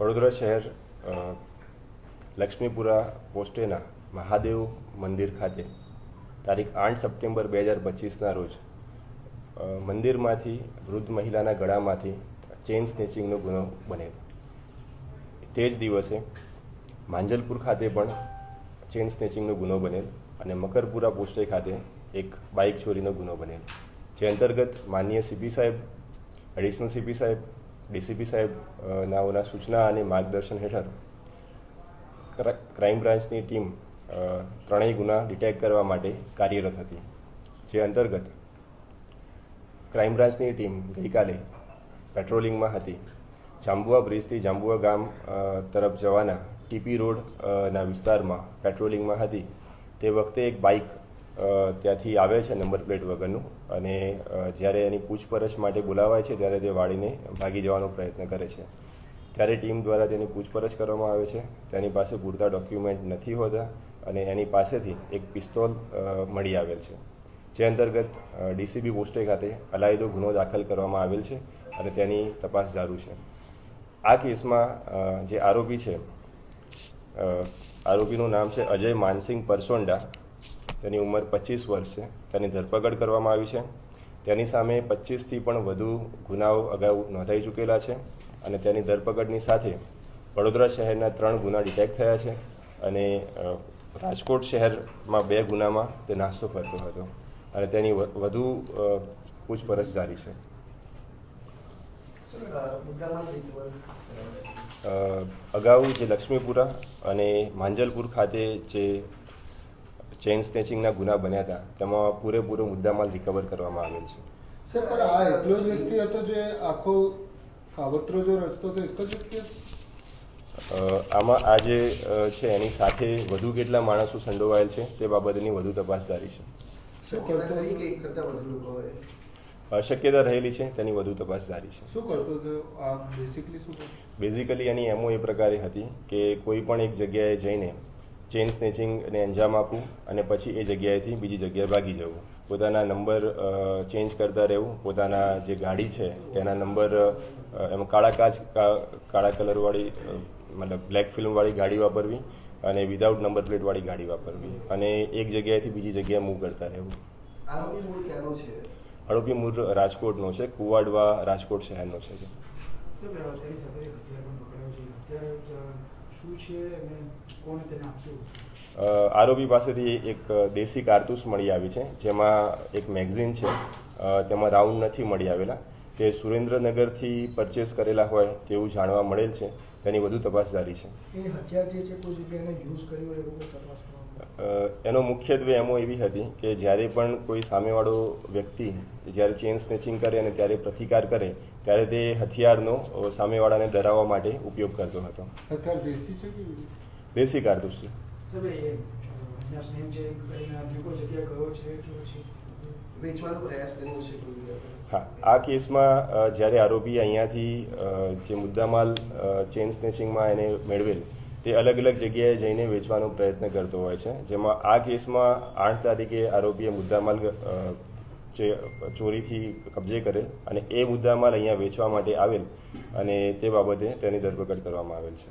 વડોદરા શહેર લક્ષ્મીપુરા પોસ્ટેના મહાદેવ મંદિર ખાતે તારીખ આઠ સપ્ટેમ્બર બે હજાર પચીસના રોજ મંદિરમાંથી વૃદ્ધ મહિલાના ગળામાંથી ચેઇન સ્નેચિંગનો ગુનો બનેલો. તે જ દિવસે માંજલપુર ખાતે પણ ચેઇન સ્નેચિંગનો ગુનો બનેલ અને મકરપુરા પોસ્ટે ખાતે એક બાઇક ચોરીનો ગુનો બનેલ. જે અંતર્ગત માનનીય સીપી સાહેબ, એડિશનલ સીપી સાહેબ ડીસીપી સાહેબ અ, નાઓના સૂચના અને માર્ગદર્શન હેઠળ ક્રાઇમ બ્રાન્ચની ટીમ ત્રણેય ગુના ડિટેક્ટ કરવા માટે કાર્યરત હતી જે અંતર્ગત ક્રાઇમ બ્રાન્ચની ટીમ ગઈકાલે પેટ્રોલિંગમાં હતી. જાંબુઆ બ્રિજથી જાંબુઆ ગામ તરફ જવાના ટીપી રોડના વિસ્તારમાં પેટ્રોલિંગમાં હતી. તે વખતે એક બાઇક ત્યાંથી આવે છે નંબર પ્લેટ વગરનું અને જ્યારે એની પૂછપરછ માટે બોલાવાય છે ત્યારે તે વાળીને ભાગી જવાનો પ્રયત્ન કરે છે. ત્યારે ટીમ દ્વારા તેની પૂછપરછ કરવામાં આવે છે. તેની પાસે પૂરતા ડોક્યુમેન્ટ નથી હોતા અને એની પાસેથી એક પિસ્તોલ મળી આવેલ છે. જે અંતર્ગત ડીસીબી પોસ્ટે ખાતે અલાયદો ગુનો દાખલ કરવામાં આવેલ છે અને તેની તપાસ ચાલુ છે. આ કેસમાં જે આરોપી છે આરોપીનું નામ છે અજય માનસિંગ પરસોંડા. તેની ઉંમર પચીસ વર્ષ છે. તેની ધરપકડ કરવામાં આવી છે. તેની સામે પચીસથી પણ વધુ ગુનાઓ અગાઉ નોંધાઈ ચૂકેલા છે અને તેની ધરપકડની સાથે વડોદરા શહેરના ત્રણ ગુના ડિટેક્ટ થયા છે અને રાજકોટ શહેરમાં બે ગુનામાં તે નાસ્તો કરતો હતો અને તેની વધુ પૂછપરછ જારી છે. અગાઉ જે લક્ષ્મીપુરા અને માંજલપુર ખાતે જે ચેઇન સ્નેચિંગના ગુના બન્યા હતા. તેમાં પૂરેપૂરો મુદ્દામાલ રિકવર કરવામાં આવેલ છે. સર પણ આ એકલો જ વ્યક્તિ હતો જે આખો કાવતરો જો રચતો હતો એક જ વ્યક્તિ આમાં આ જે છે એની સાથે વધુ કેટલા માણસો સંડોવાયેલ છે તે બાબતની વધુ તપાસ જારી છે. શક્યતા રહેલી છે તેની વધુ તપાસ જારી છે. શું કરતો બેસિકલી શું કરતો? બેઝિકલી એની એમઓ એ પ્રકારે હતી કે કોઈ પણ એક જગ્યાએ જઈને ચેઇન સ્નેચિંગને અંજામ આપવું અને પછી એ જગ્યાએથી બીજી જગ્યાએ ભાગી જવું. પોતાના નંબર ચેન્જ કરતા રહેવું. પોતાના જે ગાડી છે તેના નંબર એમાં કાળા કાચ કાળા કલરવાળી મતલબ બ્લેક ફિલ્મવાળી ગાડી વાપરવી અને વિધાઉટ નંબર પ્લેટવાળી ગાડી વાપરવી અને એક જગ્યાએથી બીજી જગ્યાએ મૂવ કરતા રહેવું. આરોપી મૂળ રાજકોટનો છે કુવાડવા રાજકોટ શહેરનો છે. શું આરોપી પાસેથી એક દેશી કારતૂસ મળી આવી છે, જેમાં એક મેગઝીન છે તેમાં રાઉન્ડ નથી મળી આવેલા. તે સુરેન્દ્રનગરથી પરચેસ કરેલા હોય તેવું જાણવા મળેલ છે તેની વધુ તપાસ જારી છે. એ હથિયાર જે છે કોઈ જગ્યાએ એને મુખ્યત્વે એમો એવી હતી કે જ્યારે પણ કોઈ સામેવાળો વ્યક્તિ જ્યારે ચેન સ્નેચિંગ કરે અને ત્યારે પ્રતિકાર કરે ત્યારે તે હથિયારનો સામેવાળાને ડરાવવા માટે ઉપયોગ કરતો હતો. દેશી કારતૂસ છે. વેચવાનો પ્રયાસ કર્યો છે? હા, આ કેસમાં જ્યારે આરોપી અહીંયાથી જે મુદ્દામાલ ચેન સ્નેચિંગમાં એને મેળવેલ, તે અલગ અલગ જગ્યાએ જઈને વેચવાનો પ્રયત્ન કરતો હોય છે. જેમાં આ કેસમાં આઠ તારીખે આરોપીએ મુદ્દામાલ જે ચોરીથી કબજે કરેલ અને એ મુદ્દામાલ અહીંયા વેચવા માટે આવેલ અને તે બાબતે તેની ધરપકડ કરવામાં આવેલ છે.